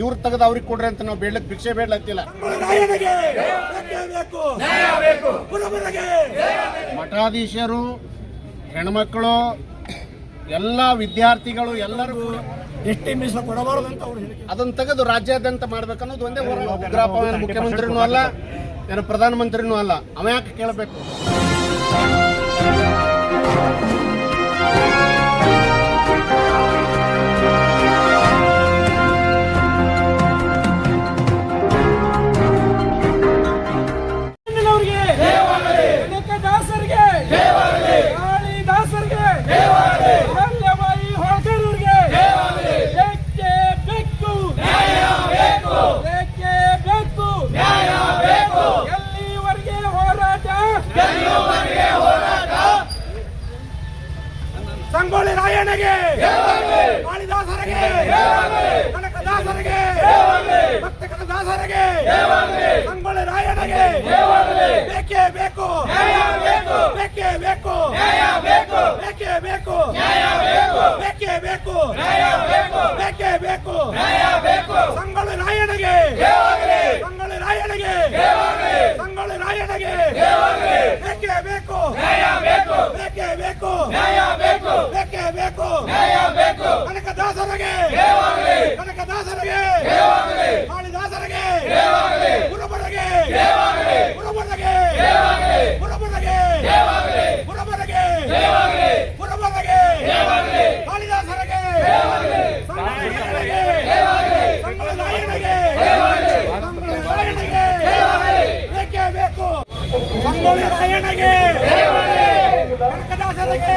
ಇವ್ರು ತೆಗೆದು ಅವ್ರಿಗೆ ಕೊಡ್ರಿ ಅಂತ ನಾವು ಬೇಡ್ಲಕ್ ಭಿಕ್ಷೆ ಬೇಡ್ಲತ್ತಿಲ್ಲ. ಮಠಾಧೀಶರು, ಹೆಣ್ಮಕ್ಳು, ಎಲ್ಲ ವಿದ್ಯಾರ್ಥಿಗಳು ಎಲ್ಲರೂ ಎಷ್ಟೇ ಮೀಸಲು ಕೊಡಬಾರದು ಅಂತ ಅದನ್ನ ತೆಗೆದು ರಾಜ್ಯಾದ್ಯಂತ ಮಾಡ್ಬೇಕನ್ನೋದು ಒಂದೇ. ಉಗ್ರಪ್ಪ ಮುಖ್ಯಮಂತ್ರಿನೂ ಅಲ್ಲ, ಏನು ಪ್ರಧಾನಮಂತ್ರಿನೂ ಅಲ್ಲ. ಅವ ಯಾಕೆ ಕೇಳಬೇಕು? ಬೇಕೇ. ಬೇಕು. ಬೇಕೇ ಬೇಕು. ಸಂಗೊಳ್ಳಿ ರಾಯಣಗೆ ಸಂಗೊಳ್ಳಿ ರಾಯಣಗೆ ಸಂಗೊಳ್ಳಿ ರಾಯಣಗೆ ಬೇಕೇ ಬೇಕು. ಬೇಕೇ. ಬೇಕು ಬೇಕೇ. ಬೇಕು. ಕನಕದಾಸರಿಗೆ. ಕನಕದಾಸರಿಗೆ ಕಾಳಿದಾಸರಿಗೆ ಕುರುಬರಿಗೆ ಕುರುಬರಿಗೆ ಕುರುಬರಿಗೆ ಕುರುಬರಿಗೆ ಕುರುಬರಿಗೆ ಕಾಳಿದಾಸರಿಗೆ ಸಂಗೊಳ್ಳಿ ರಾಯಣ್ಣಗೆ ಸಂಗೊಳ್ಳಿ ರಾಯಣ್ಣಗೆ ಸಂಗೊಳ್ಳಿ ರಾಯಣ್ಣಗೆ ಬೇಕೇ ಬೇಕು ಸಂಗೊಳ್ಳಿ ರಾಯಣ್ಣಗೆ ಕನಕದಾಸರಿಗೆ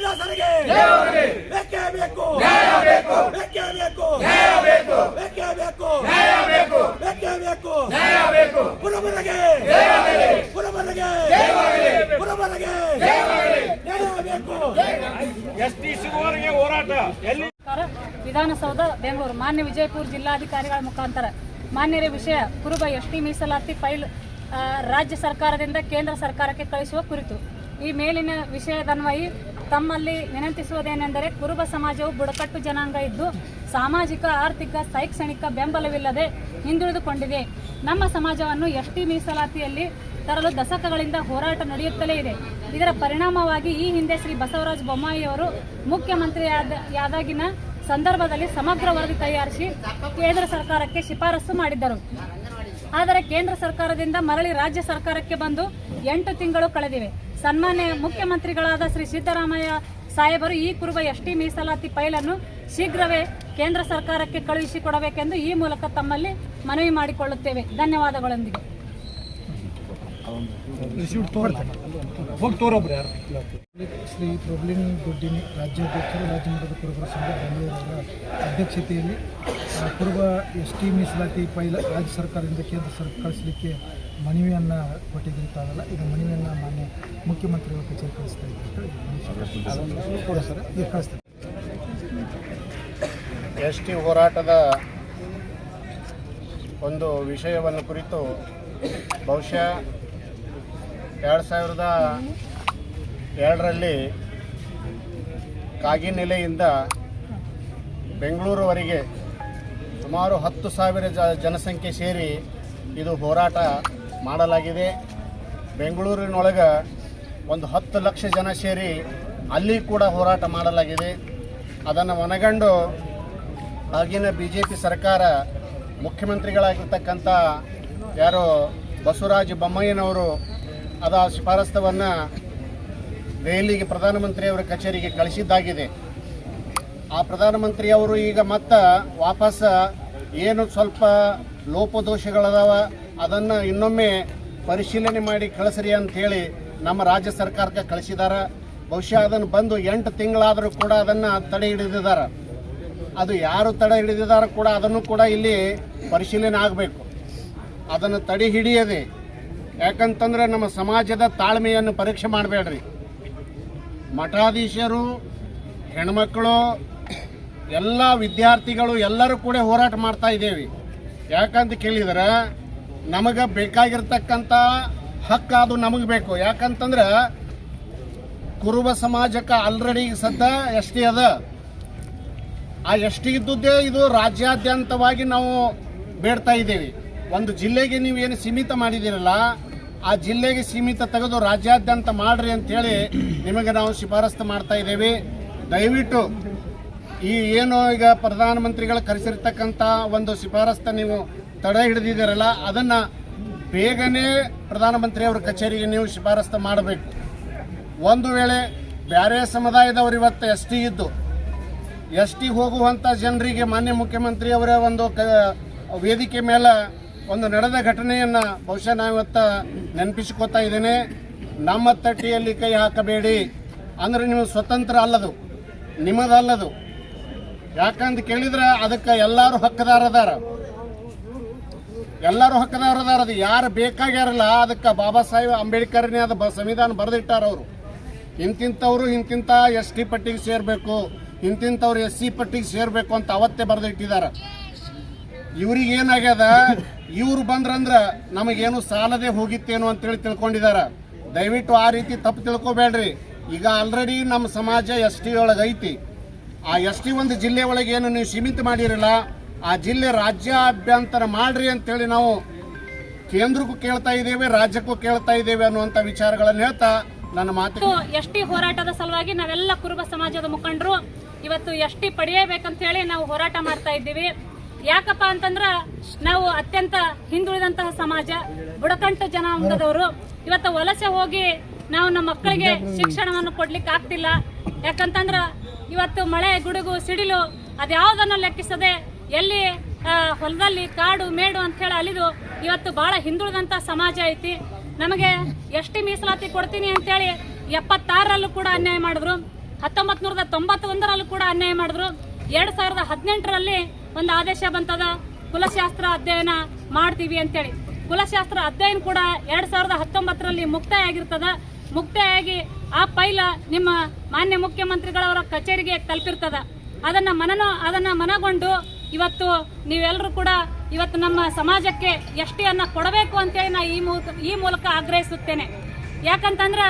ಮೀಸಲಾತಿ ಬೇಕೇ ಬೇಕು ಬೇಕೇ ಬೇಕು ಬೇಕು ಬೇಕು ಬೇಕೇ ಬೇಕು ಬೇಕೇ ಬೇಕು ಕುರುಬರಿಗೆ ಕುರುಬರಿಗೆ ಕುರುಬರಿಗೆ ನ್ಯಾಯ ಬೇಕು ವಿಧಾನಸೌಧ ಬೆಂಗಳೂರು ಮಾನ್ಯ ವಿಜಯಪುರ ಜಿಲ್ಲಾಧಿಕಾರಿಗಳ ಮುಖಾಂತರ ಮಾನ್ಯರ ವಿಷಯ ಕುರುಬ ಎಸ್ಟಿ ಮೀಸಲಾತಿ ಫೈಲ್ ರಾಜ್ಯ ಸರ್ಕಾರದಿಂದ ಕೇಂದ್ರ ಸರ್ಕಾರಕ್ಕೆ ಕಳಿಸುವ ಕುರಿತು ಈ ಮೇಲಿನ ವಿಷಯದನ್ವಯಿ ತಮ್ಮಲ್ಲಿ ವಿನಂತಿಸುವುದೇನೆಂದರೆ ಕುರುಬ ಸಮಾಜವು ಬುಡಕಟ್ಟು ಜನಾಂಗ ಇದ್ದು ಸಾಮಾಜಿಕ, ಆರ್ಥಿಕ ಶೈಕ್ಷಣಿಕ ಬೆಂಬಲವಿಲ್ಲದೆ ಹಿಂದುಳಿದುಕೊಂಡಿದೆ. ನಮ್ಮ ಸಮಾಜವನ್ನು ಎಸ್ಟಿ ಮೀಸಲಾತಿಯಲ್ಲಿ ತರಲು ದಶಕಗಳಿಂದ ಹೋರಾಟ ನಡೆಯುತ್ತಲೇ ಇದೆ. ಇದರ ಪರಿಣಾಮವಾಗಿ ಈ ಹಿಂದೆ ಶ್ರೀ ಬಸವರಾಜ ಬೊಮ್ಮಾಯಿಯವರು ಮುಖ್ಯಮಂತ್ರಿಯಾದಾಗಿನ ಸಂದರ್ಭದಲ್ಲಿ ಸಮಗ್ರ ವರದಿ ತಯಾರಿಸಿ ಕೇಂದ್ರ ಸರ್ಕಾರಕ್ಕೆ ಶಿಫಾರಸು ಮಾಡಿದ್ದರು. ಆದರೆ ಕೇಂದ್ರ ಸರ್ಕಾರದಿಂದ ಮರಳಿ ರಾಜ್ಯ ಸರ್ಕಾರಕ್ಕೆ ಬಂದು ಎಂಟು ತಿಂಗಳು ಕಳೆದಿವೆ. ಸನ್ಮಾನ್ಯ ಮುಖ್ಯಮಂತ್ರಿಗಳಾದ ಶ್ರೀ ಸಿದ್ದರಾಮಯ್ಯ ಸಾಹೇಬರು ಈ ಕುರುಬ ಎಸ್ಟಿ ಮೀಸಲಾತಿ ಫೈಲನ್ನು ಶೀಘ್ರವೇ ಕೇಂದ್ರ ಸರ್ಕಾರಕ್ಕೆ ಕಳುಹಿಸಿಕೊಡಬೇಕೆಂದು ಈ ಮೂಲಕ ತಮ್ಮಲ್ಲಿ ಮನವಿ ಮಾಡಿಕೊಳ್ಳುತ್ತೇವೆ. ಧನ್ಯವಾದಗಳೊಂದಿಗೆ. ಶ್ರೀ ಪ್ರೊಬ್ಲಿನ್ ದೊಡ್ಡಿನಿ ರಾಜ್ಯಾಧ್ಯಕ್ಷರು ರಾಜ್ಯ ಮಟ್ಟದ ಕುರುಬರ ಸಂಘ ಬೆಂಗಳೂರವರ ಅಧ್ಯಕ್ಷತೆಯಲ್ಲಿ ಕುರುಬ ಎಸ್ ಟಿ ಮೀಸಲಾತಿ ಪೈಲ ರಾಜ್ಯ ಸರ್ಕಾರದಿಂದ ಕೇಂದ್ರ ಸರ್ಕಾರ ಕಳಿಸಲಿಕ್ಕೆ ಮನವಿಯನ್ನು ಕೊಟ್ಟಿದ್ದೀನಿ ಇದು ಮನವಿಯನ್ನು ಮಾನ್ಯ ಮುಖ್ಯಮಂತ್ರಿಗಳ ಕಚೇರಿ ಕಳಿಸ್ತಾ ಇದ್ದಾರೆ ಎಸ್ ಟಿ ಹೋರಾಟದ ಒಂದು ವಿಷಯವನ್ನು ಕುರಿತು ಬಹುಶಃ ಎರಡು ಸಾವಿರದ ಎರಡರಲ್ಲಿ ಕಾಗಿನೆಲೆಯಿಂದ ಬೆಂಗಳೂರುವರೆಗೆ ಸುಮಾರು ಹತ್ತು ಸಾವಿರ ಜ ಜನಸಂಖ್ಯೆ ಸೇರಿ ಇದು ಹೋರಾಟ ಮಾಡಲಾಗಿದೆ. ಬೆಂಗಳೂರಿನೊಳಗೆ ಒಂದು ಹತ್ತು ಲಕ್ಷ ಜನ ಸೇರಿ ಅಲ್ಲಿ ಕೂಡ ಹೋರಾಟ ಮಾಡಲಾಗಿದೆ. ಅದನ್ನು ಒನಗಂಡು ಆಗಿನ ಬಿ ಜೆ ಪಿ ಸರ್ಕಾರ ಮುಖ್ಯಮಂತ್ರಿಗಳಾಗಿರ್ತಕ್ಕಂಥ ಯಾರು ಬಸವರಾಜ ಬೊಮ್ಮಾಯಿನವರು ಅದ ಶಿಫಾರಸ್ತವನ್ನು ದೆಹಲಿಗೆ ಪ್ರಧಾನಮಂತ್ರಿಯವರ ಕಚೇರಿಗೆ ಕಳಿಸಿದ್ದಾಗಿದೆ. ಆ ಪ್ರಧಾನಮಂತ್ರಿಯವರು ಈಗ ಮತ್ತೆ ವಾಪಸ್ ಏನು ಸ್ವಲ್ಪ ಲೋಪದೋಷಗಳದಾವ ಅದನ್ನು ಇನ್ನೊಮ್ಮೆ ಪರಿಶೀಲನೆ ಮಾಡಿ ಕಳಿಸ್ರಿ ಅಂಥೇಳಿ ನಮ್ಮ ರಾಜ್ಯ ಸರ್ಕಾರಕ್ಕೆ ಕಳಿಸಿದ್ದಾರೆ ಬಹುಶಃ ಅದನ್ನು ಬಂದು ಎಂಟು ತಿಂಗಳಾದರೂ ಕೂಡ ಅದನ್ನು ತಡೆ ಹಿಡಿದಿದ್ದಾರೆ ಅದು ಯಾರು ತಡೆ ಹಿಡಿದಿದ್ದಾರೆ ಕೂಡ ಅದನ್ನು ಕೂಡ ಇಲ್ಲಿ ಪರಿಶೀಲನೆ ಆಗಬೇಕು. ಅದನ್ನು ತಡೆ ಹಿಡಿಯದೆ ಯಾಕಂತಂದ್ರೆ ನಮ್ಮ ಸಮಾಜದ ತಾಳ್ಮೆಯನ್ನು ಪರೀಕ್ಷೆ ಮಾಡಬೇಡ್ರಿ. ಮಠಾಧೀಶರು, ಹೆಣ್ಮಕ್ಳು, ಎಲ್ಲ ವಿದ್ಯಾರ್ಥಿಗಳು ಎಲ್ಲರೂ ಕೂಡ ಹೋರಾಟ ಮಾಡ್ತಾ ಇದ್ದೇವೆ. ಯಾಕಂತ ಕೇಳಿದ್ರೆ ನಮಗೆ ಬೇಕಾಗಿರ್ತಕ್ಕಂಥ ಹಕ್ಕು ಅದು ನಮಗೆ ಬೇಕು. ಯಾಕಂತಂದ್ರೆ ಕುರುಬ ಸಮಾಜಕ್ಕೆ ಆಲ್ರೆಡಿ ಸದ್ದ ಎಸ್ ಅದ. ಆ ಎಸ್ ಇದು ರಾಜ್ಯಾದ್ಯಂತವಾಗಿ ನಾವು ಬೇಡ್ತಾ ಇದ್ದೇವೆ. ಒಂದು ಜಿಲ್ಲೆಗೆ ನೀವು ಏನು ಸೀಮಿತ ಮಾಡಿದ್ದೀರಲ್ಲ ಆ ಜಿಲ್ಲೆಗೆ ಸೀಮಿತ ತೆಗೆದು ರಾಜ್ಯಾದ್ಯಂತ ಮಾಡ್ರಿ ಅಂತೇಳಿ ನಿಮಗೆ ನಾವು ಶಿಫಾರಸ್ತು ಮಾಡ್ತಾ ಇದ್ದೇವೆ. ದಯವಿಟ್ಟು ಈ ಏನು ಈಗ ಪ್ರಧಾನಮಂತ್ರಿಗಳು ಕರೆಸಿರ್ತಕ್ಕಂಥ ಒಂದು ಶಿಫಾರಸ್ತ ನೀವು ತಡೆ ಹಿಡಿದಿದ್ದೀರಲ್ಲ, ಅದನ್ನು ಬೇಗನೆ ಪ್ರಧಾನಮಂತ್ರಿಯವರ ಕಚೇರಿಗೆ ನೀವು ಶಿಫಾರಸ್ತು ಮಾಡಬೇಕು. ಒಂದು ವೇಳೆ ಬೇರೆ ಸಮುದಾಯದವರು ಇವತ್ತು ಎಸ್ ಟಿ ಇದ್ದು, ಎಸ್ ಟಿ ಹೋಗುವಂಥ ಜನರಿಗೆ ಮಾನ್ಯ ಮುಖ್ಯಮಂತ್ರಿ ಅವರ ಒಂದು ವೇದಿಕೆ ಮೇಲೆ ಒಂದು ನಡೆದ ಘಟನೆಯನ್ನು ಬಹುಶಃ ನಾವು ನೆನಪಿಸಿಕೊತಾ ಇದ್ದೇನೆ. ನಮ್ಮ ತಟ್ಟಿಯಲ್ಲಿ ಕೈ ಹಾಕಬೇಡಿ. ಅಂದ್ರೆ ನೀವು ಸ್ವತಂತ್ರ ಅಲ್ಲದು. ನಿಮ್ಮದಲ್ಲದು. ಯಾಕಂತ ಕೇಳಿದ್ರೆ ಅದಕ್ಕೆ ಎಲ್ಲರೂ ಹಕ್ಕದಾರದಾರ. ಎಲ್ಲರೂ ಹಕ್ಕದಾರದಾರ ಅದು. ಯಾರು ಬೇಕಾಗ್ಯಾರಲ್ಲ, ಅದಕ್ಕೆ ಬಾಬಾ ಸಾಹೇಬ್ ಅಂಬೇಡ್ಕರ್ನೇ ಅದು ಬ ಸಂವಿಧಾನ ಬರೆದಿಟ್ಟಾರ ಅವರು. ಇಂತಿಂಥವ್ರು ಇಂತಿಂಥ ಎಸ್ ಟಿ ಪಟ್ಟಿಗೆ ಸೇರಬೇಕು. ಇಂತಿಂಥವ್ರು ಎಸ್ ಸಿ ಪಟ್ಟಿಗೆ ಸೇರಬೇಕು ಅಂತ ಅವತ್ತೇ ಬರೆದಿಟ್ಟಿದ್ದಾರೆ. ಇವ್ರಿಗೆ ಏನಾಗ್ಯದ? ಇವ್ರು ಬಂದ್ರಂದ್ರೆ ನಮಗೇನು ಸಾಲದೆ ಹೋಗಿತ್ತೇನೋ ಅಂತೇಳಿ ತಿಳ್ಕೊಂಡಿದಾರ. ದಯವಿಟ್ಟು ಆ ರೀತಿ ತಪ್ಪು ತಿಳ್ಕೊಬೇಡ್ರಿ. ಈಗ ಆಲ್ರೆಡಿ ನಮ್ಮ ಸಮಾಜ ಎಸ್ ಟಿ ಒಳಗೆ ಐತಿ. ಆ ಎಸ್ ಟಿ ಒಂದು ಜಿಲ್ಲೆ ಒಳಗೆ ಏನು ನೀವು ಸೀಮಿತ ಮಾಡಿರಲ್ಲ, ಆ ಜಿಲ್ಲೆ ರಾಜ್ಯಾಭ್ಯಂತರ ಮಾಡ್ರಿ ಅಂತೇಳಿ ನಾವು ಕೇಂದ್ರಕ್ಕೂ ಕೇಳ್ತಾ ಇದ್ದೇವೆ, ರಾಜ್ಯಕ್ಕೂ ಕೇಳ್ತಾ ಇದ್ದೇವೆ ಅನ್ನುವಂಥ ವಿಚಾರಗಳನ್ನು ಹೇಳ್ತಾ ನನ್ನ ಮಾತು ಎಸ್ ಟಿ ಹೋರಾಟದ ಸಲುವಾಗಿ ನಾವೆಲ್ಲ ಕುರುಬ ಸಮಾಜದ ಮುಖಂಡರು. ಇವತ್ತು ಎಸ್ ಟಿ ಪಡೆಯಬೇಕಂತ ಹೇಳಿ ನಾವು ಹೋರಾಟ ಮಾಡ್ತಾ ಇದ್ದೀವಿ. ಯಾಕಪ್ಪ ಅಂತಂದ್ರ ನಾವು ಅತ್ಯಂತ ಹಿಂದುಳಿದಂತಹ ಸಮಾಜ ಬುಡಕಂಟು ಜನಾಂಗದವರು, ಇವತ್ತು ವಲಸೆ ಹೋಗಿ ನಾವು ನಮ್ಮ ಮಕ್ಕಳಿಗೆ ಶಿಕ್ಷಣವನ್ನು ಕೊಡ್ಲಿಕ್ಕೆ ಆಗ್ತಿಲ್ಲ. ಯಾಕಂತಂದ್ರ ಇವತ್ತು ಮಳೆ, ಗುಡುಗು, ಸಿಡಿಲು ಅದ್ಯಾವುದನ್ನು ಲೆಕ್ಕಿಸದೆ ಎಲ್ಲಿ ಹೊಲದಲ್ಲಿ ಕಾಡು, ಮೇಡು ಅಂತ ಹೇಳಿ ಅಲಿದು ಇವತ್ತು ಬಹಳ ಹಿಂದುಳಿದಂತ ಸಮಾಜ ಐತಿ. ನಮಗೆ ಎಷ್ಟು ಮೀಸಲಾತಿ ಕೊಡ್ತೀನಿ ಅಂತೇಳಿ ಎಪ್ಪತ್ತಾರರಲ್ಲೂ ಕೂಡ ಅನ್ಯಾಯ ಮಾಡಿದ್ರು. ಹತ್ತೊಂಬತ್ತು ನೂರದ ತೊಂಬತ್ತೊಂದರಲ್ಲೂ ಕೂಡ ಅನ್ಯಾಯ ಮಾಡಿದ್ರು. ಎರಡ್ ಸಾವಿರದ ಹದಿನೆಂಟರಲ್ಲಿ ಒಂದು ಆದೇಶ ಬಂತದ? ಕುಲಶಾಸ್ತ್ರ ಅಧ್ಯಯನ ಮಾಡ್ತೀವಿ ಅಂತೇಳಿ. ಕುಲಶಾಸ್ತ್ರ ಅಧ್ಯಯನ ಕೂಡ ಎರಡ್ ಸಾವಿರದ ಹತ್ತೊಂಬತ್ತರಲ್ಲಿ ಮುಕ್ತಾಯ ಆಗಿರ್ತದ ಮುಕ್ತಾಯಾಗಿ ಆ ಪೈಲ ನಿಮ್ಮ ಮಾನ್ಯ ಮುಖ್ಯಮಂತ್ರಿಗಳವರ ಕಚೇರಿಗೆ ತಲುಪಿರ್ತದ. ಅದನ್ನ ಮನನ, ಅದನ್ನ ಮನಗೊಂಡು ಇವತ್ತು ನೀವೆಲ್ಲರೂ ಕೂಡ ಇವತ್ತು ನಮ್ಮ ಸಮಾಜಕ್ಕೆ ಎಷ್ಟಿಯನ್ನ ಕೊಡಬೇಕು ಅಂತೇಳಿ ನಾ ಈ ಮೂಲಕ ಈ ಮೂಲಕ ಆಗ್ರಹಿಸುತ್ತೇನೆ. ಯಾಕಂತಂದ್ರ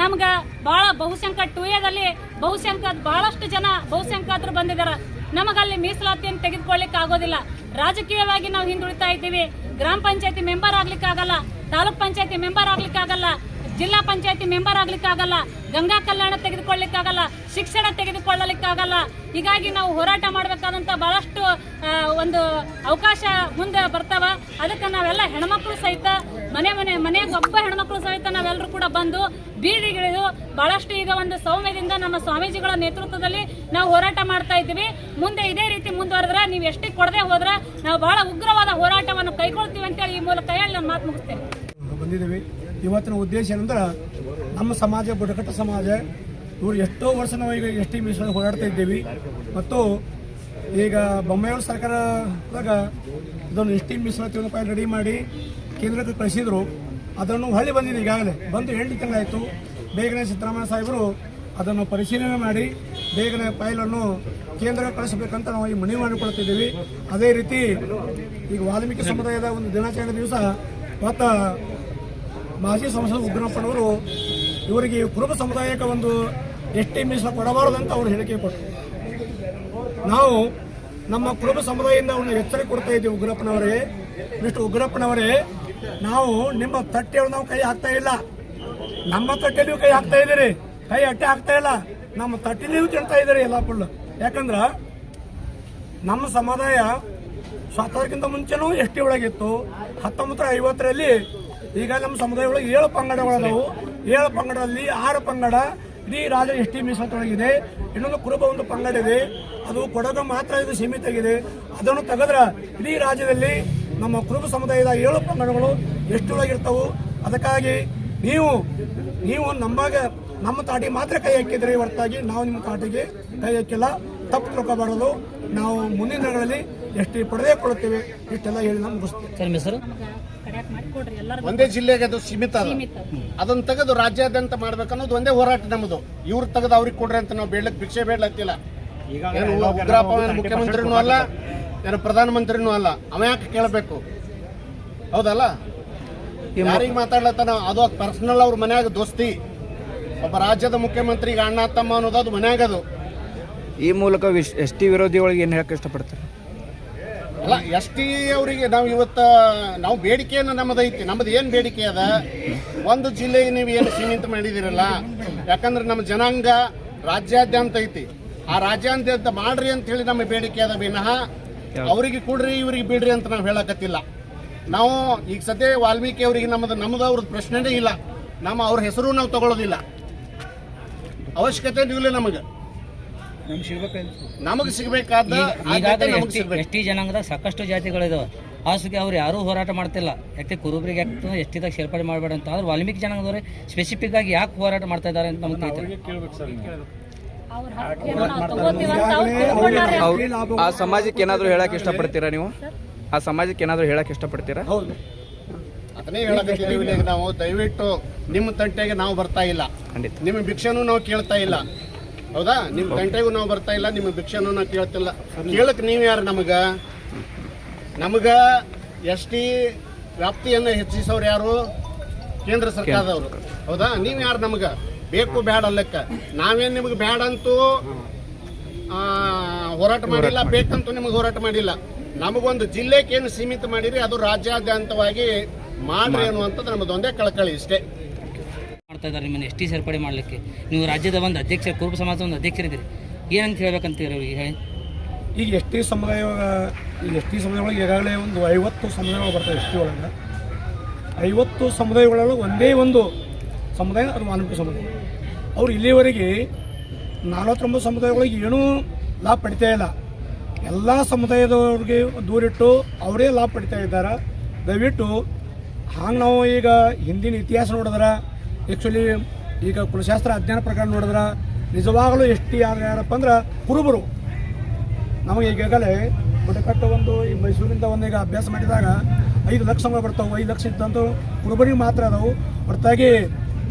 ನಮ್ಗ ಬಹಳ ಬಹುಶಂಕ ಟೂಯದಲ್ಲಿ ಎದಲ್ಲಿ ಬಹಳಷ್ಟು ಜನ ಬಹುಸಂಖ್ಯಾತರು ಬಂದಿದಾರ. ನಮಗಲ್ಲಿ ಮೀಸಲಾತಿಯನ್ನು ತೆಗೆದುಕೊಳ್ಳಿಕ್ಕೆ ಆಗೋದಿಲ್ಲ ರಾಜಕೀಯವಾಗಿ ನಾವು ಹಿಂದುಳಿತಾ ಇದ್ದೀವಿ. ಗ್ರಾಮ ಪಂಚಾಯತಿ ಮೆಂಬರ್ ಆಗ್ಲಿಕ್ಕೆ ಆಗಲ್ಲ ತಾಲೂಕ್ ಪಂಚಾಯತಿ ಮೆಂಬರ್ ಆಗ್ಲಿಕ್ಕೆ ಆಗಲ್ಲ ಜಿಲ್ಲಾ ಪಂಚಾಯತಿ ಮೆಂಬರ್ ಆಗ್ಲಿಕ್ಕಾಗಲ್ಲ, ಗಂಗಾ ಕಲ್ಯಾಣ ತೆಗೆದುಕೊಳ್ಳಿಕ್ಕಾಗಲ್ಲ, ಶಿಕ್ಷಣ ತೆಗೆದುಕೊಳ್ಳಲಿಕ್ಕಾಗಲ್ಲ. ಹೀಗಾಗಿ ನಾವು ಹೋರಾಟ ಮಾಡಬೇಕಾದಂತ ಬಹಳಷ್ಟು ಒಂದು ಅವಕಾಶ ಮುಂದೆ ಬರ್ತಾವ. ಅದಕ್ಕೆ ನಾವೆಲ್ಲ ಹೆಣ್ಮಕ್ಳು ಸಹಿತ, ಮನೆ ಮನೆ ಮನೆ ಒಬ್ಬ ಹೆಣ್ಮಕ್ಳು ಸಹಿತ ನಾವೆಲ್ಲರೂ ಕೂಡ ಬಂದು ಬೀದಿಗಿಳಿದು ಬಹಳಷ್ಟು ಈಗ ಒಂದು ಸೌಮ್ಯದಿಂದ ನಮ್ಮ ಸ್ವಾಮೀಜಿಗಳ ನೇತೃತ್ವದಲ್ಲಿ ನಾವು ಹೋರಾಟ ಮಾಡ್ತಾ ಇದ್ದೀವಿ. ಮುಂದೆ ಇದೇ ರೀತಿ ಮುಂದುವರೆದ್ರೆ ನೀವು ಎಷ್ಟೇ ಕೊಡದೆ ಹೋದ್ರೆ ನಾವು ಬಹಳ ಉಗ್ರವಾದ ಹೋರಾಟವನ್ನು ಕೈಗೊಳ್ತೀವಿ ಅಂತೇಳಿ ಈ ಮೂಲಕ ಹೇಳಿ ನಾನು ಮಾತು ಮುಗಿಸ್ತೇನೆ. ಇವತ್ತಿನ ಉದ್ದೇಶ ಏನಂದ್ರೆ ನಮ್ಮ ಸಮಾಜ, ಬುಡಕಟ್ಟು ಸಮಾಜ, ಇವರು ಎಷ್ಟೋ ವರ್ಷ ನಾವು ಈಗ ಎಸ್ ಟಿ ಮೀಸಲು ಹೋರಾಡ್ತಾ ಇದ್ದೀವಿ. ಮತ್ತು ಈಗ ಬೊಮ್ಮಾಯಿಯವ್ರ ಸರ್ಕಾರದಾಗ ಇದನ್ನು ಎಸ್ ಟಿ ಮೀಸಲಾತಿ ರೂಪಾಯಿ ರೆಡಿ ಮಾಡಿ ಕೇಂದ್ರಕ್ಕೆ ಕಳಿಸಿದ್ರು. ಅದನ್ನು ಹಳ್ಳಿ ಬಂದಿದೆ ಈಗಾಗಲೇ. ಬಂದು ಎಂಟು ತಿಂಗಳಾಯಿತು. ಬೇಗನೆ ಸಿದ್ದರಾಮಯ್ಯ ಸಾಹೇಬರು ಅದನ್ನು ಪರಿಶೀಲನೆ ಮಾಡಿ ಬೇಗನೆ ಫೈಲನ್ನು ಕೇಂದ್ರಕ್ಕೆ ಕಳಿಸಬೇಕಂತ ನಾವು ಈ ಮನವಿ ಮಾಡಿಕೊಳ್ತಿದ್ದೀವಿ. ಅದೇ ರೀತಿ ಈಗ ವಾಲ್ಮೀಕಿ ಸಮುದಾಯದ ಒಂದು ದಿನಾಚರಣೆ ದಿವಸ, ಇವತ್ತು ಮಾಜಿ ಸಂಸದ ಉಗ್ರಪ್ಪನವರು ಇವರಿಗೆ ಕುರುಬ ಸಮುದಾಯಕ್ಕೆ ಒಂದು ಎಷ್ಟೇ ಮೀಸಲು ಕೊಡಬಾರದು ಅಂತ ಅವರು ಹೇಳಿಕೆ ಕೊಟ್ಟರು. ನಾವು ನಮ್ಮ ಕುರುಬ ಸಮುದಾಯದಿಂದ ಅವನು ಎಚ್ಚರಿಕೆ ಕೊಡ್ತಾ ಇದ್ದೀವಿ ಉಗ್ರಪ್ಪನವರೇ. ಮಿಸ್ಟರ್ ಉಗ್ರಪ್ಪನವರೇ, ನಾವು ನಿಮ್ಮ ತಟ್ಟೆಯವರು ನಾವು ಕೈ ಹಾಕ್ತಾ ಇಲ್ಲ. ನಮ್ಮ ತಟ್ಟೆಯಲ್ಲಿಯೂ ಕೈ ಹಾಕ್ತಾ ಇದ್ದೀರಿ. ಕೈ ಅಟ್ಟೆ ಹಾಕ್ತಾ ಇಲ್ಲ. ನಮ್ಮ ತಟ್ಟೆಯಲ್ಲಿಯೂ ನೀವು ಇದ್ದಾರೆ ಎಲ್ಲ ಫುಲ್ ಯಾಕಂದ್ರೆ ನಮ್ಮ ಸಮುದಾಯ ಸ್ವಾತಂತ್ರ್ಯಕ್ಕಿಂತ ಮುಂಚೆನೂ ಎಸ್ ಟಿ ಒಳಗಿತ್ತು ಹತ್ತೊಂಬತ್ತರ ಐವತ್ತರಲ್ಲಿ ಈಗ ನಮ್ಮ ಸಮುದಾಯ ಒಳಗೆ ಏಳು ಪಂಗಡಗಳದಾವು. ಏಳು ಪಂಗಡದಲ್ಲಿ ಆರು ಪಂಗಡ ಇಡೀ ರಾಜ ಎಸ್ ಟಿ ಇನ್ನೊಂದು ಕುರುಬ ಒಂದು ಪಂಗಡ ಇದೆ. ಅದು ಕೊಡಗು ಮಾತ್ರ ಇದು ಸೀಮಿತ ಆಗಿದೆ ಅದನ್ನು ತೆಗೆದ್ರೆ ಇಡೀ ರಾಜ್ಯದಲ್ಲಿ ನಮ್ಮ ಕುರುಬ ಸಮುದಾಯದ ಏಳು ಪಂಗಡಗಳು ಎಷ್ಟು ಒಳಗಿರ್ತವು ಅದಕ್ಕಾಗಿ ನೀವು ನೀವು ನಮ್ಮಾಗ ನಮ್ಮ ತಾಟಿಗೆ ಮಾತ್ರ ಕೈ ಹಾಕಿದ್ರೆ ಹೊರತಾಗಿ ನಾವು ನಿಮ್ಮ ತಾಟಿಗೆ ಕೈ ಹಾಕಿಲ್ಲ. ತಪ್ಪು ತಿಳ್ಕೊಬಾರದು. ನಾವು ಮುಂದಿನ ದಿನಗಳಲ್ಲಿ ಎಷ್ಟು ಪಡೆದೇ ಕೊಡುತ್ತೇವೆ ಇಷ್ಟೆಲ್ಲ ಹೇಳಿ ನಾವು ಮುಗಿಸ್ತೇವೆ ಸರ್ ಒಂದೇ ಜಿಲ್ಲೆಗೆ ಅದು ಸೀಮಿತ ಅದ ಸೀಮಿತ ಅದನ್ನ ತೆಗೆದು ರಾಜ್ಯಾದ್ಯಂತ ಮಾಡ್ಬೇಕನ್ನೋದು ಒಂದೇ ಹೋರಾಟ ನಮ್ಮದು ಇವ್ರು ತೆಗೆದು ಅವ್ರಿಗೆ ಕೊಡ್ರಿ ಅಂತ ನಾವು ಬೇಡ್ಲಕ್ ಭಿಕ್ಷೆ ಬೇಡಲತ್ತಿಲ್ಲ. ಏನು ಉಗ್ರಪ್ಪ ಏನು ಮುಖ್ಯಮಂತ್ರಿನೂ ಅಲ್ಲ ಏನು ಪ್ರಧಾನಮಂತ್ರಿನೂ ಅಲ್ಲ. ಅವ ಯಾಕೆ ಕೇಳಬೇಕು? ಹೌದಲ್ಲ? ಯಾರಿಗೆ ಮಾತಾಡ್ಲತ್ತಾನ ಅದು ಪರ್ಸನಲ್ ಅವ್ರ ಮನ್ಯಾಗ ದೋಸ್ತಿ. ಒಬ್ಬ ರಾಜ್ಯದ ಮುಖ್ಯಮಂತ್ರಿಗೆ ಅಣ್ಣ ತಮ್ಮ ಅನ್ನೋದು ಅದು ಮನ್ಯಾಗ ಅದು ಈ ಮೂಲಕ ವಿಶ್ ಎಸ್ ಟಿ ವಿರೋಧಿಗಳಿಗೆ ಏನು ಹೇಳಕ್ಕೆ ಇಷ್ಟಪಡ್ತಾರೆ? ಅಲ್ಲ ಎಸ್ ಟಿ ಅವರಿಗೆ ನಾವು ಇವತ್ತು, ನಾವು ಬೇಡಿಕೆಯನ್ನು ನಮ್ಮದೈತಿ ನಮ್ಮದು ಏನು ಬೇಡಿಕೆ ಅದ? ಒಂದು ಜಿಲ್ಲೆಗೆ ನೀವು ಏನು ಸೀಮಿತ ಮಾಡಿದಿರಲ್ಲ, ಯಾಕಂದ್ರೆ ನಮ್ಮ ಜನಾಂಗ ರಾಜ್ಯಾದ್ಯಂತ ಐತಿ. ಆ ರಾಜ್ಯಾದ್ಯಂತ ಮಾಡ್ರಿ ಅಂತ ಹೇಳಿ ನಮ್ಮ ಬೇಡಿಕೆ ಅದ ವಿನಃ ಅವರಿಗೆ ಕೊಡ್ರಿ, ಇವ್ರಿಗೆ ಬಿಡ್ರಿ ಅಂತ ನಾವು ಹೇಳಕತ್ತಿಲ್ಲ. ನಾವು ಈಗ ಸದ್ಯ ವಾಲ್ಮೀಕಿ ಅವರಿಗೆ ನಮ್ಮದು ನಮ್ಮದು ಅವ್ರದ್ದು ಪ್ರಶ್ನೆನೇ ಇಲ್ಲ. ನಮ್ಮ ಅವ್ರ ಹೆಸರು ನಾವು ತಗೊಳ್ಳೋದಿಲ್ಲ ಅವಶ್ಯಕತೆ ಇಲ್ಲ ನಮಗೆ. ನಮಗೆ ಸಿಗಬೇಕಾದ ಈಗಾಗಲೇ ನಮಗೆ ಎಸ್ ಟಿ ಜನಾಂಗದಾಗ ಸಾಕಷ್ಟು ಜಾತಿಗಳಿದಾವೆ. ಹಾಸಿಗೆ ಅವ್ರು ಯಾರೂ ಹೋರಾಟ ಮಾಡ್ತಿಲ್ಲ. ಯಾಕೆ ಕುರುಬರಿಗೆ ಯಾಕೆ ಎಸ್ ಟಿದಾಗ ಸೇರ್ಪಡೆ ಮಾಡಬೇಡ ಅಂತ. ಆದ್ರೆ ವಾಲ್ಮೀಕಿ ಜನಾಂಗದವ್ರೆ ಸ್ಪೆಸಿಫಿಕ್ ಆಗಿ ಯಾಕೆ ಹೋರಾಟ ಮಾಡ್ತಾ ಇದ್ದಾರೆ ಅಂತ ನಮ್ಗೆ ಆ ಸಮಾಜಕ್ಕೆ ಏನಾದರೂ ಹೇಳಕ್ ಇಷ್ಟಪಡ್ತೀರಾ ನೀವು? ಆ ಸಮಾಜಕ್ಕೆ ಏನಾದರೂ ಹೇಳಕ್ಕೆ ಇಷ್ಟಪಡ್ತೀರಾ? ಹೌದು. ಅದನ್ನೇ ಹೇಳಕ್ ಈಗ ನಾವು. ದಯವಿಟ್ಟು ನಿಮ್ಮ ತಂಟೆಗೆ ನಾವು ಬರ್ತಾ ಇಲ್ಲ. ಖಂಡಿತ. ನಿಮ್ಮ ಭಿಕ್ಷೆನೂ ನಾವು ಕೇಳ್ತಾ ಇಲ್ಲ. ಹೌದಾ? ನಿಮ್ಮ ಗಂಟೆಗೂ ನಾವು ಬರ್ತಾ ಇಲ್ಲ ನಿಮ್ಮ ಭಿಕ್ಷೆನೂ ನಾವು ಕೇಳ್ತಿಲ್ಲ. ಕೇಳಕ್ ನೀವು ಯಾರು ನಮಗ? ನಮಗ ಎಸ್ ಟಿ ವ್ಯಾಪ್ತಿಯನ್ನು ಹೆಚ್ಚಿಸೋರು ಯಾರು? ಕೇಂದ್ರ ಸರ್ಕಾರದವರು. ಹೌದಾ? ನೀವು ಯಾರು ನಮಗ? ಬೇಕು ಬ್ಯಾಡ ಅಲ್ಲಕ್ಕ. ನಾವೇನ್ ನಿಮ್ಗೆ ಬ್ಯಾಡ ಅಂತೂ ಆ, ಹೋರಾಟ ಮಾಡಿಲ್ಲ ಬೇಕಂತೂ ನಿಮ್ಗೆ ಹೋರಾಟ ಮಾಡಿಲ್ಲ. ನಮಗೊಂದು ಜಿಲ್ಲೆಗೆ ಏನು ಸೀಮಿತ ಮಾಡಿರಿ ಅದು ರಾಜ್ಯಾದ್ಯಂತವಾಗಿ ಮಾಡ್ರಿ ಅನ್ನುವಂಥದ್ದು ನಮ್ಮದೊಂದೇ ಕಳಕಳಿ ಇಷ್ಟೇ. ಮಾಡ್ತಾ ಇದ್ದಾರೆ, ನಿಮ್ಮನ್ನು ಎಸ್ ಸೇರ್ಪಡೆ ಮಾಡಲಿಕ್ಕೆ. ನೀವು ರಾಜ್ಯದ ಒಂದು ಅಧ್ಯಕ್ಷ, ಕುರುಬ ಸಮಾಜದ ಒಂದು ಅಧ್ಯಕ್ಷರಿದ್ದೀರಿ. ಏನಂತ ಹೇಳ್ಬೇಕಂತೀರಿ ಅವ್ರಿಗೆ, ಹೇಳಿ. ಈಗ ಎಸ್ ಟಿ ಸಮುದಾಯ ಈಗ ಎಸ್ ಟಿ ಸಮುದಾಯ ಒಳಗೆ ಈಗಾಗಲೇ ಒಂದು ಐವತ್ತು ಸಮುದಾಯಗಳು ಬರ್ತವೆ ಎಸ್ ಟಿ ಒಳಗೆ. ಐವತ್ತು ಸಮುದಾಯಗಳಲ್ಲೂ ಒಂದೇ ಒಂದು ಸಮುದಾಯ, ಅದು ಮಾನವ ಸಮುದಾಯ. ಅವ್ರು ಇಲ್ಲಿಯವರೆಗೆ ನಲವತ್ತೊಂಬತ್ತು ಸಮುದಾಯಗಳಿಗೆ ಏನೂ ಲಾಭ ಪಡಿತಾ ಇಲ್ಲ. ಎಲ್ಲ ಸಮುದಾಯದವ್ರಿಗೆ ದೂರಿಟ್ಟು ಅವರೇ ಲಾಭ ಪಡಿತಾ ಇದ್ದಾರೆ. ದಯವಿಟ್ಟು ಹಾಂಗೆ ನಾವು ಈಗ ಹಿಂದಿನ ಇತಿಹಾಸ ನೋಡಿದ್ರೆ ಆ್ಯಕ್ಚುಲಿ ಈಗ ಕುಲಶಾಸ್ತ್ರ ಅಧ್ಯಯನ ಪ್ರಕಾರ ನೋಡಿದ್ರೆ ನಿಜವಾಗಲೂ ಎಷ್ಟು ಯಾರು ಯಾರಪ್ಪ ಅಂದ್ರೆ ಕುರುಬರು. ನಮಗೆ ಈಗಾಗಲೇ ಬುಡಕಟ್ಟು ಒಂದು ಈ ಮೈಸೂರಿಂದ ಒಂದು ಈಗ ಅಭ್ಯಾಸ ಮಾಡಿದಾಗ ಐದು ಲಕ್ಷ ಸಂಬಳ ಬರ್ತಾವೆ, ಐದು ಲಕ್ಷ ಇದ್ದಂತೂ ಕುರುಬರಿಗೆ ಮಾತ್ರ ಅದಾವು. ಹೊರತಾಗಿ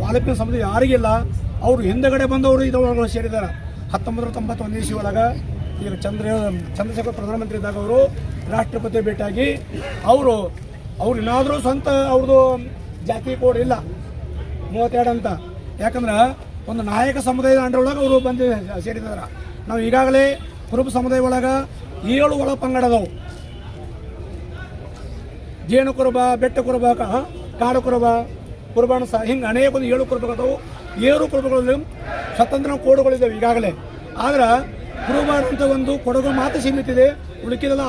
ಬಾಲಕಿನ ಸಂಬಂಧ ಯಾರಿಗಿಲ್ಲ ಅವರು ಹಿಂದೆಗಡೆ ಬಂದವರು ಇದರೊಳಗೆ ಸೇರಿದ್ದಾರೆ. ಹತ್ತೊಂಬತ್ತು ತೊಂಬತ್ತೊಂದು ಇಸಿ ಒಳಗೆ ಈಗ ಚಂದ್ರ, ಚಂದ್ರಶೇಖರ್ ಪ್ರಧಾನಮಂತ್ರಿ ಇದ್ದಾಗ ಅವರು ರಾಷ್ಟ್ರಪತಿ ಭೇಟಿಯಾಗಿ, ಅವರು ಅವ್ರು ಏನಾದರೂ ಸ್ವಂತ ಅವ್ರದ್ದು ಜಾತಿ ಕೋಡ್ ಇಲ್ಲ. ಮೂವತ್ತೆರಡು ಅಂತ. ಯಾಕಂದ್ರೆ ಒಂದು ನಾಯಕ ಸಮುದಾಯದ ಅಂಡರೊಳಗೆ ಅವರು ಬಂದು ಸೇರಿದ್ದಾರೆ ನಾವು ಈಗಾಗಲೇ ಕುರುಬ ಸಮುದಾಯ ಒಳಗೆ ಏಳು ಒಳ ಪಂಗಡದವು. ಜೇನು ಕುರುಬ, ಬೆಟ್ಟ ಕುರುಬ ಕಾಡು ಕುರುಬ, ಕುರುಬಾಣ ಸಹ ಹಿಂಗೆ ಅನೇಕ ಒಂದು ಏಳು ಕುರುಬಗಳದವು ಏಳು ಕುರುಬಗಳಲ್ಲಿ ಸ್ವತಂತ್ರ ಕೋಡುಗಳಿದ್ದಾವೆ ಈಗಾಗಲೇ. ಆದ್ರೆ ಅಂತ ಒಂದು ಕೊಡಗು ಮಾತ್ರ ಸೀಮಿತ ಇದೆ.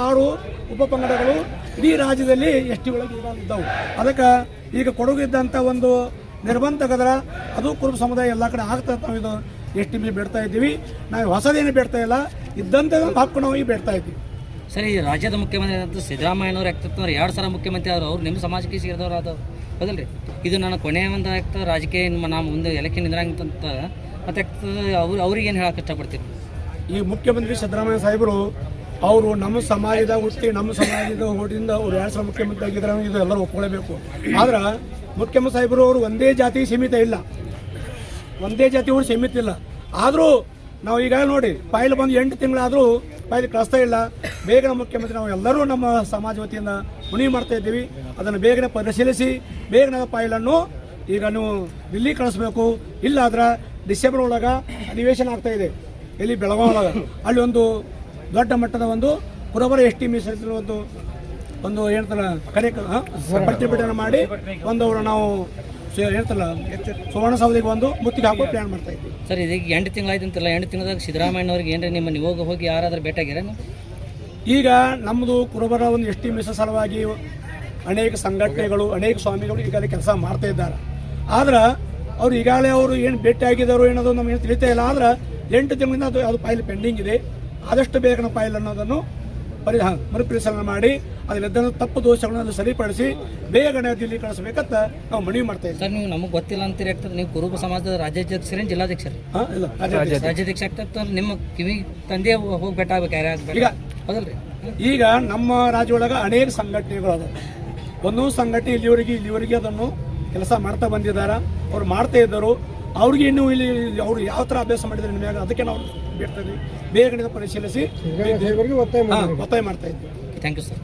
ಆರು ಉಪ ಪಂಗಡಗಳು. ಇಡೀ ರಾಜ್ಯದಲ್ಲಿ ಎಷ್ಟು ಟಿ ಒಳಗೆ ಈಗಾಗಲೇ ಇದ್ದಾವೆ. ಅದಕ್ಕೆ ಈಗ ಕೊಡಗು ಇದ್ದಂಥ ಒಂದು ನಿರ್ಬಂಧ ತೆಗೆದ್ರೆ ಅದು ಕುರುಬ ಸಮುದಾಯ ಎಲ್ಲ ಕಡೆ ಆಗ್ತದೆ ನಾವು ಇದು ಎಸ್ ಟಿ ಬಿ ಬೇಡ್ತಾ ಇದ್ದೀವಿ. ನಾವು ಹೊಸದೇನು ಬೇಡ್ತಾ ಇಲ್ಲ. ಹಾಕ್ಕೊಂಡು ಹಕ್ಕು ನಾವು ಈಗ ಬೇಡ್ತಾ ಇದ್ದೀವಿ. ಸರಿ ಈ ರಾಜ್ಯದ ಮುಖ್ಯಮಂತ್ರಿ ಅಂತ ಸಿದ್ದರಾಮಯ್ಯನವ್ರು ಆಗ್ತಿತ್ತು ಎರಡು ಸಲ ಮುಖ್ಯಮಂತ್ರಿ ಆದ್ರು ಅವ್ರು ನಿಮ್ಮ ಸಮಾಜಕ್ಕೆ ಸೇರಿದವ್ರು ಆದವು ಹೌದಲ್ರಿ? ಇದು ನನ್ನ ಕೊನೆಯ ಒಂದು ಆಗ್ತದೆ ರಾಜಕೀಯ ನಮ್ಮ ನಾವು ಮುಂದೆ ಎಲೆಕ್ಷನ್ ನಿಂದ್ರಂತ ಮತ್ತೆ ಅವ್ರು ಅವ್ರಿಗೆ ಏನು ಹೇಳಕ್ಕೆ ಇಷ್ಟಪಡ್ತೀರಿ? ಈ ಮುಖ್ಯಮಂತ್ರಿ ಸಿದ್ದರಾಮಯ್ಯ ಸಾಹೇಬರು ಅವರು ನಮ್ಮ ಸಮಾಜದಾಗ ಹುಟ್ಟಿ, ನಮ್ಮ ಸಮಾಜದ ಹೋಟಿಂದ ಅವ್ರು ಎರಡು ಸಲ ಮುಖ್ಯಮಂತ್ರಿ ಅನ್ನೋದು ಇದು ಎಲ್ಲರೂ ಒಪ್ಕೊಳ್ಬೇಕು. ಆದ್ರೆ ಮುಖ್ಯಮಂತ್ರಿ ಸಾಹೇಬರು ಅವರು ಒಂದೇ ಜಾತಿ ಸೀಮಿತ ಇಲ್ಲ. ಒಂದೇ ಜಾತಿ ಅವರು ಸೀಮಿತ ಇಲ್ಲ. ಆದರೂ ನಾವು ಈಗ ನೋಡಿ ಫೈಲ್ ಬಂದು ಎಂಟು ತಿಂಗಳಾದರೂ ಫೈಲ್ ಕಳಿಸ್ತಾ ಇಲ್ಲ. ಬೇಗನೆ ಮುಖ್ಯಮಂತ್ರಿ ನಾವು ಎಲ್ಲರೂ ನಮ್ಮ ಸಮಾಜ ವತಿಯಿಂದ ಮನವಿ ಮಾಡ್ತಾ ಇದ್ದೀವಿ. ಅದನ್ನು ಬೇಗನೆ ಪರಿಶೀಲಿಸಿ, ಬೇಗನೆ ಫೈಲನ್ನು ಈಗ ನೀವು ದಿಲ್ಲಿ ಕಳಿಸ್ಬೇಕು. ಇಲ್ಲಾದ್ರೆ ಡಿಸೆಂಬರ್ ಒಳಗೆ ಅಧಿವೇಶನ ಆಗ್ತಾ ಇದೆ. ಇಲ್ಲಿ ಬೆಳಗಾವಿ ಒಳಗೆ. ಅಲ್ಲಿ ಒಂದು ದೊಡ್ಡ ಮಟ್ಟದ ಒಂದು ಪುರಬರ ಎಸ್ ಟಿ ಒಂದು ಒಂದು ಒಂದು ಹೇಳ್ತಾರ ಕಾರ್ಯಕ್ರಮ ಪ್ರತಿಭಟನೆ ಮಾಡಿ ಒಂದು ಅವರು ನಾವು ಹೇಳ್ತಲ್ಲ ಹೇಳ್ತಾರಲ್ಲ ಸುವರ್ಣಸೌಧಿಗೆ ಒಂದು ಮುತ್ತಿಗೆ ಹಾಕೋ ಪ್ಲಾನ್ ಮಾಡ್ತಾ ಇದ್ದೀವಿ. ಸರ್ ಇದೀಗ ಎಂಟು ಅಂತಲ್ಲ ಎಂಟು ತಿಂಗಳದಾಗ ಸಿದ್ದರಾಮಯ್ಯನವ್ರಿಗೆ ಏನ್ರಿ ನಿಮ್ಮ ನಿಯೋಗ ಹೋಗಿ ಯಾರಾದ್ರೂ ನೀವು? ಈಗ ನಮ್ಮದು ಕುರುಬರ ಒಂದು ಎಸ್ ಟಿ ಸಲುವಾಗಿ ಅನೇಕ ಸಂಘಟನೆಗಳು ಅನೇಕ ಸ್ವಾಮಿಗಳು ಈಗಾಗಲೇ ಕೆಲಸ ಮಾಡ್ತಾ ಇದ್ದಾರೆ. ಆದ್ರೆ ಅವ್ರು ಈಗಾಗಲೇ ಅವರು ಏನು ಭೇಟಿಯಾಗಿದ್ದಾರೋ ಏನದು ನಮಗೆ ತಿಳಿತಾ ಇಲ್ಲ. ಆದ್ರೆ ಎಂಟು ತಿಂಗಳಿಂದ ಅದು ಅದು ಫೈಲ್ ಪೆಂಡಿಂಗ್ ಇದೆ. ಆದಷ್ಟು ಬೇಗನ ಫೈಲ್ ಅನ್ನೋದನ್ನು ಪರಿಹ ಮರುಪರಿಶೀಲನೆ ಮಾಡಿ ಅದರಿಂದ ತಪ್ಪು ದೋಷಗಳನ್ನು ಸರಿಪಡಿಸಿ ಬೇಗನೆ ದಿಲ್ಲಿ ಕಳಿಸ್ಬೇಕಂತ ನಾವು ಮನವಿ ಮಾಡ್ತಾ ಇದ್ದೀವಿ. ಸರ್ ನೀವು ನಮಗೆ ಗೊತ್ತಿಲ್ಲ ಅಂತೀರಿ ಆಗ್ತದೆ ನೀವು ಕುರುಬ ಸಮಾಜದ ರಾಜ್ಯಾಧ್ಯಕ್ಷರೇನು ಜಿಲ್ಲಾಧ್ಯಕ್ಷರು? ಹಾ, ಇಲ್ಲ, ರಾಜ್ಯಾಧ್ಯಕ್ಷ. ಆಗ್ತದೆ ನಿಮ್ಮ ಕಿವಿ ತಂದೆ ಹೋಗಿ ಬೆಟ್ಟ ಆಗ್ಬೇಕು ಯಾರು ಈಗ ಹೌದಲ್ರಿ? ಈಗ ನಮ್ಮ ರಾಜ್ಯ ಒಳಗೆ ಅನೇಕ ಸಂಘಟನೆಗಳು ಅದಾವೆ. ಒಂದೊಂದು ಸಂಘಟನೆ ಇಲ್ಲಿವರೆಗೆ ಇಲ್ಲಿವರೆಗೆ ಅದನ್ನು ಕೆಲಸ ಮಾಡ್ತಾ ಬಂದಿದ್ದಾರೆ ಅವ್ರು ಮಾಡ್ತಾ ಇದ್ದರು. ಅವ್ರಿಗೆ ಇನ್ನೂ ಇಲ್ಲಿ ಅವ್ರು ಯಾವ ಥರ ಅಭ್ಯಾಸ ಮಾಡಿದ್ದಾರೆ ನಿಮಗೆ ಅದಕ್ಕೆ ನಾವು ಬೇಡ್ತಾ ಇದ್ದೀವಿ. ಬೇಗನೆ ಪರಿಶೀಲಿಸಿ ಹಾ, ಒತ್ತಾಯ ಮಾಡ್ತಾ ಇದ್ದೀವಿ. Thank you sir